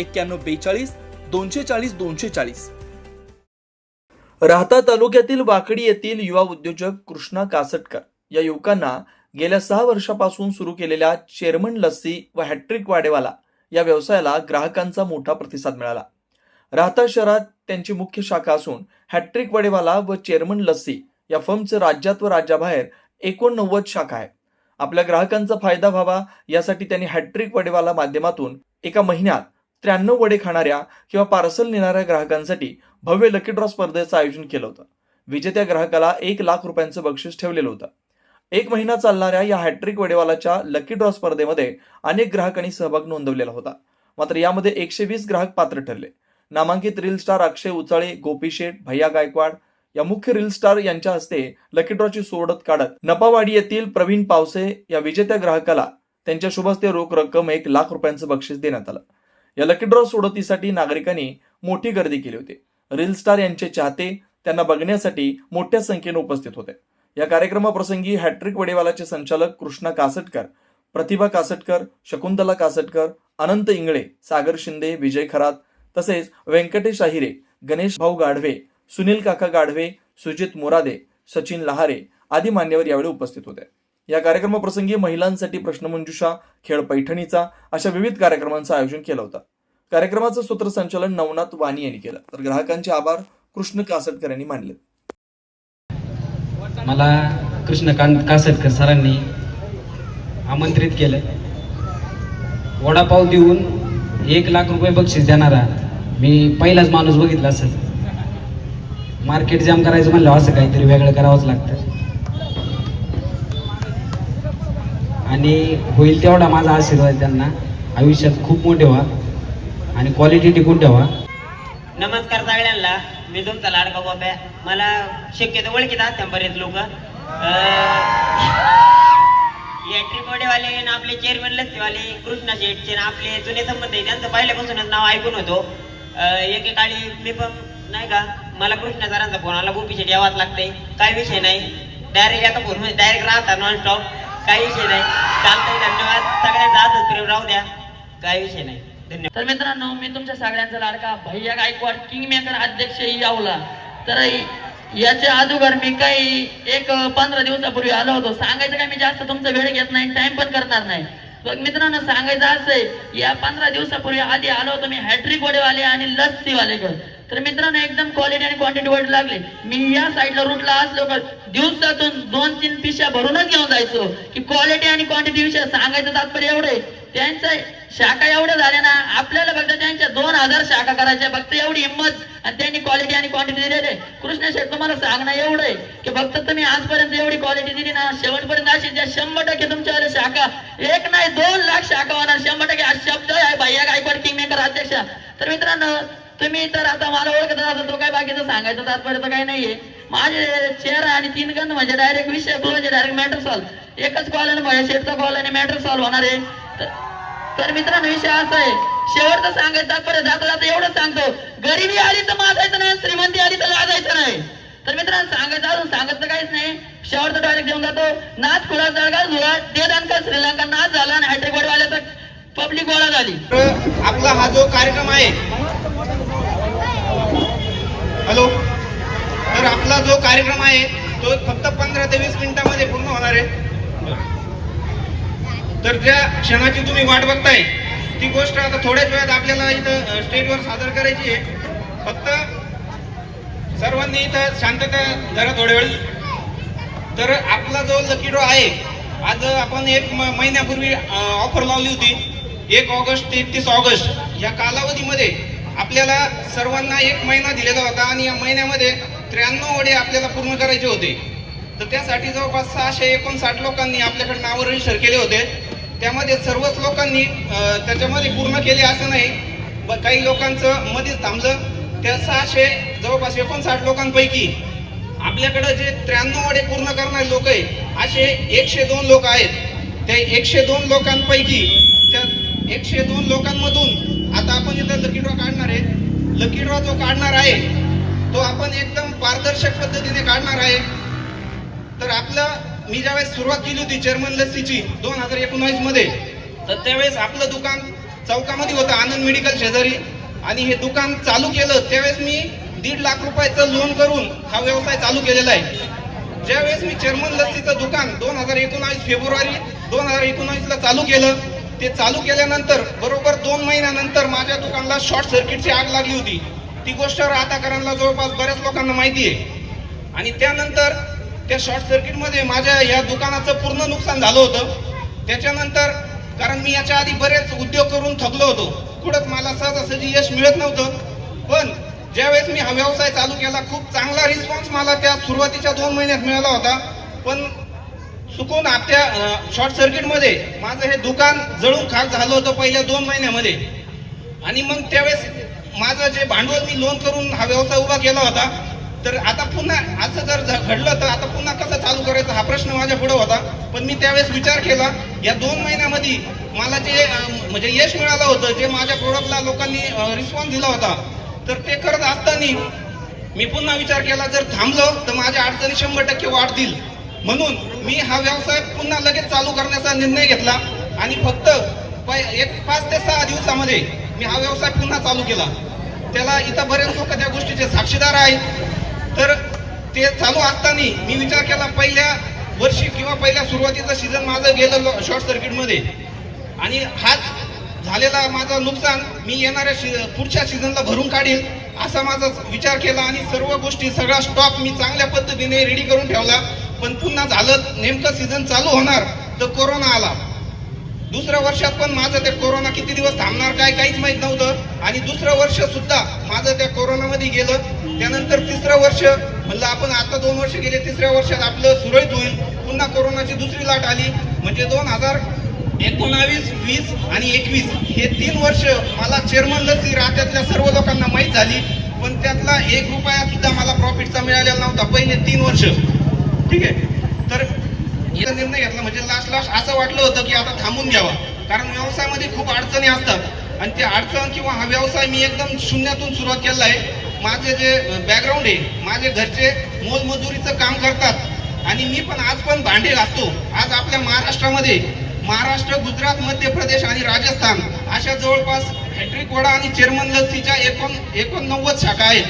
एक्क्याण्णव बेचाळीस दोनशे चाळीस दोनशे चाळीस राहता तालुक्यातील वाकडी येथील युवा उद्योजक कृष्णा कासटकर या युवकांना गेल्या सहा वर्षापासून सुरू केलेल्या चेअरमन लस्सी व हॅट्रिक वाडेवाला या व्यवसायाला ग्राहकांचा मोठा प्रतिसाद मिळाला. राहता शहरात त्यांची मुख्य शाखा असून हॅट्रिक वाडेवाला व चेअरमन लस्सी या फर्मचे राज्यात व राज्याबाहेर एकोणनव्वद शाखा आहे. आपल्या ग्राहकांचा फायदा व्हावा यासाठी त्यांनी हॅट्रिक वाडेवाला माध्यमातून एका महिन्यात त्र्याण्णव वडे खाणाऱ्या किंवा पार्सल नेणाऱ्या ग्राहकांसाठी भव्य लकी ड्रॉ स्पर्धेचं आयोजन केलं होतं. विजेत्या ग्राहकाला एक लाख रुपयांचं बक्षीस ठेवलेलं होतं. एक महिना चालणाऱ्या या हॅट्रिक वडेवालाच्या लकी ड्रॉ स्पर्धेमध्ये अनेक ग्राहकांनी सहभाग नोंदवलेला होता. मात्र यामध्ये एकशे वीस ग्राहक पात्र ठरले. नामांकित रील स्टार अक्षय उचाळे गोपी शेठ भैया गायकवाड या मुख्य रील स्टार यांच्या हस्ते लकी ड्रॉची सोडत काढत नपावाडी येथील प्रवीण पावसे या विजेत्या ग्राहकाला त्यांच्या शुभस्ते रोख रक्कम एक लाख रुपयांचं बक्षीस देण्यात आलं. या लकी ड्रॉ सोडतीसाठी नागरिकांनी मोठी गर्दी केली होती. रील स्टार यांचे चाहते त्यांना बघण्यासाठी मोठ्या संख्येने उपस्थित होते. या कार्यक्रमाप्रसंगी हॅट्रिक वडेवालाचे संचालक कृष्णा कासटकर प्रतिभा कासटकर शकुंतला कासटकर अनंत इंगळे सागर शिंदे विजय खरात तसेच व्यंकटेश अहिरे गणेश भाऊ गाढवे सुनील काका गाढवे सुजित मोरादे सचिन लहारे आदी मान्यवर यावेळी उपस्थित होते. या कार्यक्रमाप्रसंगी महिलांसाठी प्रश्नमंजुषा खेळ पैठणीचा अशा विविध कार्यक्रमांचं आयोजन केलं होतं. कार्यक्रमाचं सूत्रसंचालन नवनाथ वाणी यांनी केलं. तर ग्राहकांचे आभार कृष्ण कासटकर यांनी मानले. मला कृष्णकांत कासटकर सरांनी आमंत्रित केलं. वडापाव देऊन एक लाख रुपये बक्षीस देणारा मी पहिलाच माणूस बघितला असेल. मार्केट जाम करायचं म्हणलं असं काहीतरी वेगळं करावंच लागतं. आणि होईल तेवढा माझा आशीर्वाद त्यांना. आयुष्यात खूप मोठे व्हा आणि क्वालिटी टिकून ठेवा. नमस्कार सगळ्यांना. मी तुमचा लाडका बाब्या मला शक्यतो ओळखीत असतात बरेच लोक. या ट्रिपवाले आणि आपले चेअरमॅन लस्तीवाले कृष्णा शेटचे आणि आपले जुने संबंध आहे त्यांचं पहिल्यापासूनच नाव ऐकून होतो. एकेकाळी मी पण नाही का मला कृष्णा सरांचा फोन आला गोपी शेट यावाच लागते काय विषय नाही. डायरेक्ट आता phone direct Rahata non stop काही विषय नाही. चालतंय धन्यवाद. सगळ्यांचा असंच प्रेम राहू द्या. काही विषय नाही. धन्यवाद. तर मित्रांनो मी तुमच्या सगळ्यांचा लाडका भैया गायकवाड किंग मेकर अध्यक्ष यावला. तर याच्या अगोदर मी काही एक पंधरा दिवसापूर्वी आलो होतो. सांगायचं काय मी जास्त तुमचा वेळ घेत नाही टाइम पण करणार नाही. बघ मित्रांनो सांगायचं असं या पंधरा दिवसापूर्वी आधी आलो होतो मी हॅट्रिक वडेवाले आणि लस्सीवालेकडे तर मित्रांनो एकदम क्वालिटी आणि क्वांटिटी वाईट लागले. मी या साईडला रूटला असलो का दिवसातून दोन तीन पिशा भरूनच घेऊन जायचो. की क्वालिटी आणि क्वांटिटी विषय सांगायचं तात्पर्य एवढे. त्यांचा शाखा एवढ्या झाल्या ना आपल्याला फक्त त्यांच्या दोन हजार शाखा करायच्या फक्त एवढी हिंमत आणि त्यांनी क्वालिटी आणि क्वांटिटी दिलेले. कृष्ण शेठ तुम्हाला सांगणं एवढं आहे की फक्त तुम्ही आजपर्यंत एवढी क्वालिटी दिली ना शेवटपर्यंत अशी ज्या शंभर टक्के तुमच्यावर शाखा एक नाही दोन लाख शाखा होणार शंभर टक्के. हा शब्द आहे भैया गायकवाड किंग मेकर अध्यक्ष. तर मित्रांनो तुम्ही तर आता मला ओळखत असाल तो काय बाकीचं सांगायचं तात्पर्य तर काही नाहीये. माझे चेहरा आणि तीन गंध म्हणजे डायरेक्ट विषय म्हणजे डायरेक्ट मॅटर सॉल्व एकच कॉल आणि माझ्या शेटचा कॉल आणि मॅटर सॉल्व होणार आहे. तर- मित्रांनो विषय असा आहे. शेवटचं सांगायचं तात्पर्य जाता जाता एवढं सांगतो. गरिबी आली तर माजायचं नाही श्रीमंती आली तर लाजायचं नाही. तर मित्रांनो सांगायचं अजून सांगत तर काहीच नाही. शेवटचं डायरेक्ट देऊन जातो. नाच खुळा जळगा झुळा ते दानका श्रीलंका नाच झाला आणि हॅट्रिक वाल्याचा पब्लिक गोळा झाली. आपला हा जो कार्यक्रम आहे हॅलो? तर आपला जो कार्यक्रम आहे तो फक्त पंधरा ते वीस मिनिटामध्ये पूर्ण होणार आहे. तर ज्या क्षणाची तुम्ही वाट बघताय ती गोष्ट आता थोड्याच वेळात आपल्याला इथं स्टेजवर सादर करायची आहे. फक्त सर्वांनी इथं शांतता जरा थोड्या वेळ तर आपला जो लकी ड्रॉ आहे आज आपण एक म- महिन्यापूर्वी ऑफर लावली होती. एक ऑगस्ट ते एकतीस ऑगस्ट या कालावधीमध्ये आपल्याला सर्वांना एक महिना दिलेला होता आणि या महिन्यामध्ये त्र्याण्णव वडे आपल्याला पूर्ण करायचे होते. तर त्यासाठी जवळपास सहाशे एकोणसाठ लोकांनी आपल्याकडे नावं रजिस्टर केले होते. त्यामध्ये सर्वच लोकांनी त्याच्यामध्ये पूर्ण केले असं नाही ब- काही लोकांचं मध्येच थांबलं. त्या सहाशे जवळपास एकोणसाठ लोकांपैकी आपल्याकडं जे त्र्याण्णव वडे पूर्ण करणारे लोक आहे असे एकशे दोन लोक आहेत. त्या एकशे दोन लोकांपैकी त्या एकशे दोन लोकांमधून आता आपण इथं लकी ड्रॉ काढणार आहे. लकी ड्रॉ जो काढणार आहे तो आपण एकदम पारदर्शक पद्धतीने काढणार आहे. तर आपलं मी ज्यावेळेस सुरुवात केली होती चेअरमन लस्सीची दोन हजार एकोणावीसमध्ये तर त्यावेळेस आपलं दुकान चौकामध्ये होतं आनंद मेडिकल शेजारी. आणि हे दुकान चालू केलं त्यावेळेस मी दीड लाख रुपयाचं लोन करून हा व्यवसाय चालू केलेला आहे. ज्यावेळेस मी चेअरमन लस्सीचं दुकान दोन हजार एकोणावीस फेब्रुवारी दोन हजार एकोणावीसला चालू केलं ते चालू केल्यानंतर बरोबर दोन महिन्यानंतर माझ्या दुकानला शॉर्ट सर्किटची आग लागली होती. ती गोष्ट राहताकरांना जवळपास बऱ्याच लोकांना माहिती आहे. आणि त्यानंतर त्या शॉर्ट सर्किटमध्ये माझ्या या दुकानाचं पूर्ण नुकसान झालं होतं. त्याच्यानंतर कारण मी याच्या आधी बरेच उद्योग करून थकलो होतो. कुठंच मला सहजासहजी यश मिळत नव्हतं. पण ज्यावेळेस मी हा व्यवसाय चालू केला खूप चांगला रिस्पॉन्स मला त्या सुरुवातीच्या दोन महिन्यात मिळाला होता. पण चुकून आपल्या शॉर्ट सर्किटमध्ये माझं हे दुकान जळून खाक झालं होतं पहिल्या दोन महिन्यामध्ये. आणि मग त्यावेळेस माझं जे भांडवल मी लोन करून हा व्यवसाय उभा केला होता. तर आता पुन्हा असं जर झ- घडलं तर आता पुन्हा कसं चालू करायचं हा प्रश्न माझ्या पुढे होता. पण मी त्यावेळेस विचार केला या दोन महिन्यामध्ये मला जे म्हणजे यश मिळालं होतं जे माझ्या प्रोडक्टला लोकांनी रिस्पॉन्स दिला होता तर ते करत असताना मी पुन्हा विचार केला जर थांबलो तर माझ्या अडचणी शंभर टक्के वाढतील. म्हणून मी हा व्यवसाय पुन्हा लगेच चालू करण्याचा निर्णय घेतला आणि फक्त एक पाच ते सहा दिवसामध्ये मी हा व्यवसाय पुन्हा चालू केला. त्याला इथं बरेच लोक त्या गोष्टीचे साक्षीदार आहेत. तर ते चालू असताना मी विचार केला पहिल्या वर्षी किंवा पहिल्या सुरुवातीचं सीझन माझं गेलं शॉर्ट सर्किटमध्ये आणि हाच झालेला माझा नुकसान मी येणाऱ्या पुढच्या सीझनला भरून काढील असा माझा विचार केला आणि सर्व गोष्टी सगळा स्टॉक मी चांगल्या पद्धतीने रेडी करून ठेवला. पण पुन्हा झालं नेमकं सीझन चालू होणार तर कोरोना आला. दुसऱ्या वर्षात पण माझं ते कोरोना किती दिवस थांबणार काय काहीच माहीत नव्हतं. आणि दुसरं वर्ष सुद्धा माझं त्या कोरोनामध्ये गेलं. त्यानंतर तिसरं वर्ष म्हणलं आपण आता दोन वर्ष गेले तिसऱ्या वर्षात आपलं सुरळीत होईल. पुन्हा कोरोनाची दुसरी लाट आली. म्हणजे दोन हजार एकोणावीस वीस आणि एकवीस हे तीन वर्ष मला चेअरमन लसी राज्यातल्या सर्व लोकांना माहीत झाली पण त्यातला एक रुपया सुद्धा मला प्रॉफिटचा मिळालेला नव्हता पहिले तीन वर्ष. ठीक आहे? तर याचा निर्णय घेतला म्हणजे लास्ट लास्ट असं वाटलं होतं की आता थांबून घ्यावा. कारण व्यवसायामध्ये खूप अडचणी असतात. आणि ते अडचण किंवा हा व्यवसाय मी एकदम शून्यातून सुरुवात केला आहे. माझे जे बॅकग्राऊंड आहे माझे घरचे मोलमजुरीचं काम करतात. आणि मी पण आज पण भांडे घासतो. आज आपल्या महाराष्ट्रामध्ये महाराष्ट्र गुजरात मध्य प्रदेश आणि राजस्थान अशा जवळपास हॅट्रिक वडा आणि चेअरमन लसीच्या एकोण एकोणनव्वद शाखा आहेत.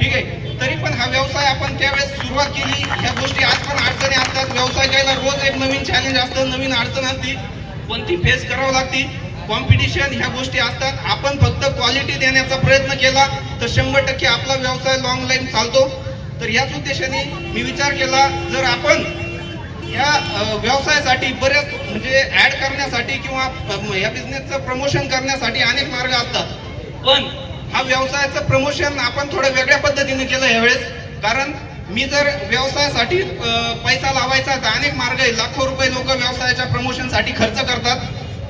ठीक आहे? तरी पण हा व्यवसाय आपण त्यावेळेस सुरुवात केली. ह्या गोष्टी आज पण अडचणी असतात. व्यवसाय करायला रोज एक नवीन चॅलेंज असतं नवीन अडचण असते. पण ती फेस करावं लागते? कॉम्पिटिशन ह्या गोष्टी असतात. आपण फक्त क्वालिटी देण्याचा प्रयत्न केला तर शंभर टक्के आपला व्यवसाय लॉंग लाईन चालतो. तर याच उद्देशाने मी विचार केला जर आपण या व्यवसायासाठी बरेच म्हणजे ऍड करण्यासाठी किंवा या बिझनेसचं प्रमोशन करण्यासाठी अनेक मार्ग असतात. पण हा व्यवसायाचं प्रमोशन आपण थोडं वेगळ्या पद्धतीने केलं यावेळेस कारण मी जर व्यवसायासाठी पैसा लावायचा तर अनेक मार्ग आहे. लाखो रुपये लोक व्यवसायाच्या प्रमोशनसाठी खर्च करतात.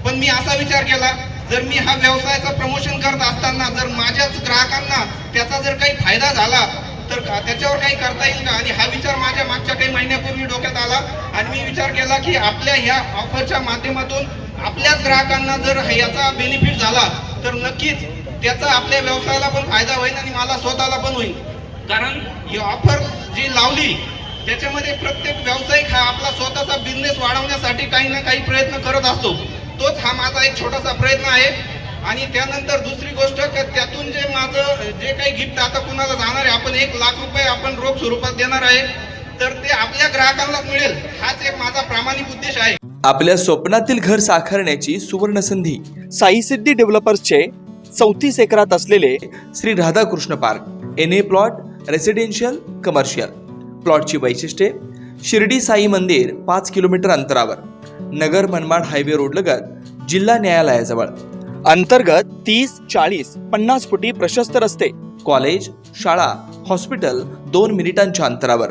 पण मी असा विचार केला जर मी हा व्यवसायाचं प्रमोशन करत असताना जर माझ्याच ग्राहकांना त्याचा जर काही फायदा झाला तर त्याच्यावर काही करता येईल का? आणि हा विचार माझ्या मागच्या काही महिन्यापूर्वी डोक्यात होता. आणि मी विचार केला की आपल्या ह्या ऑफरच्या माध्यमातून आपल्याच ग्राहकांना जर याचा बेनिफिट झाला तर नक्कीच त्याचा आपल्या व्यवसायाला पण फायदा होईल आणि मला स्वतःला पण होईल. कारण ही ऑफर जी लावली त्याच्यामध्ये प्रत्येक व्यावसायिक हा आपला स्वतःचा बिझनेस वाढवण्यासाठी काही ना काही प्रयत्न करत असतो. तोच हा माझा एक छोटासा प्रयत्न आहे. आणि त्यानंतर दुसरी गोष्ट त्यातून जे माझं जे काही गिफ्ट आता कुणाला जाणार आहे आपण एक लाख रुपये आपण रोख स्वरूपात देणार आहे. तर ते आपल्या ग्राहकांनाच मिळेल. हाच एक माझा प्रामाणिक उद्देश आहे. आपल्या स्वप्नातील घर साकारण्याची सुवर्ण संधी साई सिद्धी डेव्हलपर्सचे चौतीस एकरात असलेले Shri Radhakrishna park N A plot residential commercial प्लॉटची वैशिष्ट्ये शिर्डी साई मंदिर पाच किलोमीटर अंतरावर नगर मनमाड हायवे रोडलगत जिल्हा न्यायालयाजवळ. अंतर्गत तीस चाळीस पन्नास फुटी प्रशस्त रस्ते कॉलेज शाळा हॉस्पिटल दोन मिनिटांच्या अंतरावर.